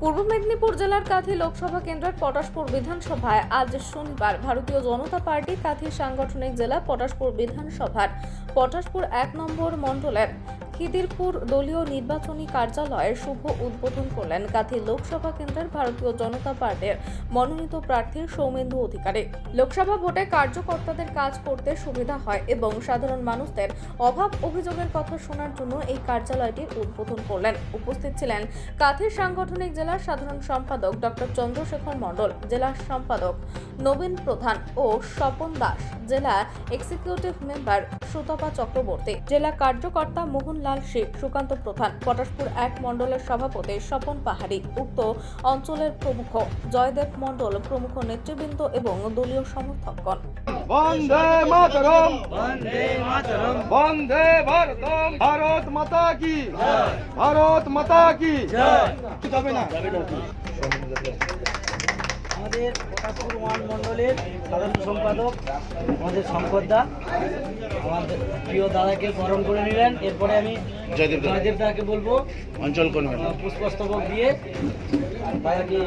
পূর্ব মেদিনীপুর জেলার কাঁথি লোকসভা কেন্দ্রের পটাশপুর বিধানসভায় আজ শনিবার ভারতীয় জনতা পার্টি কাঁথি সাংগঠনিক জেলা পটাশপুর বিধানসভার পটাশপুর এক নম্বর মণ্ডলের খিদিরপুর দলীয় নির্বাচনী কার্যালয়ের শুভ উদ্বোধন করলেন কাঁথি লোকসভা কেন্দ্রের ভারতীয় জনতা পার্টির মনোনীত প্রার্থী সৌমেন্দু অধিকারী। লোকসভা ভোটে কার্যকর্তাদের কাজ করতে সুবিধা হয় এবং সাধারণ মানুষদের অভাব অভিযোগের কথা শোনার জন্য এই কার্যালয়টির উদ্বোধন করলেন। উপস্থিত ছিলেন কাঁথির সাংগঠনিক জেলার সাধারণ সম্পাদক ডক্টর চন্দ্রশেখর মণ্ডল, জেলা সম্পাদক নবীন প্রধান ও স্বপন দাস জেলা এক্সিকিউটিভ মেম্বার সুতপা চক্রবর্তী জেলা কার্যকর্তা মোহনলাল শেখ সুকান্ত প্রধান পটাশপুর এক মণ্ডলের সভাপতি স্বপন পাহাড়ি উক্ত অঞ্চলের প্রমুখ জয়দেব মণ্ডল প্রমুখ নেতৃবৃন্দ এবং দলীয় সমর্থকগণ। বন্দে মাতরম। বন্দে মাতরম বন্দে ভারতম। ভারত মাতা কি? ভারত মাতা কি? জয়। যাবে না? আমাদের প্রকাশপুর ওয়ান মণ্ডলের সাধারণ সম্পাদক আমাদের শঙ্করদা আমাদের প্রিয় দাদাকে বরণ করে নিলেন। এরপরে আমি জয়দেব। জয়দেব দাকে বলব অঞ্চল কোন পুষ্পস্তবক দিয়ে দাদাকে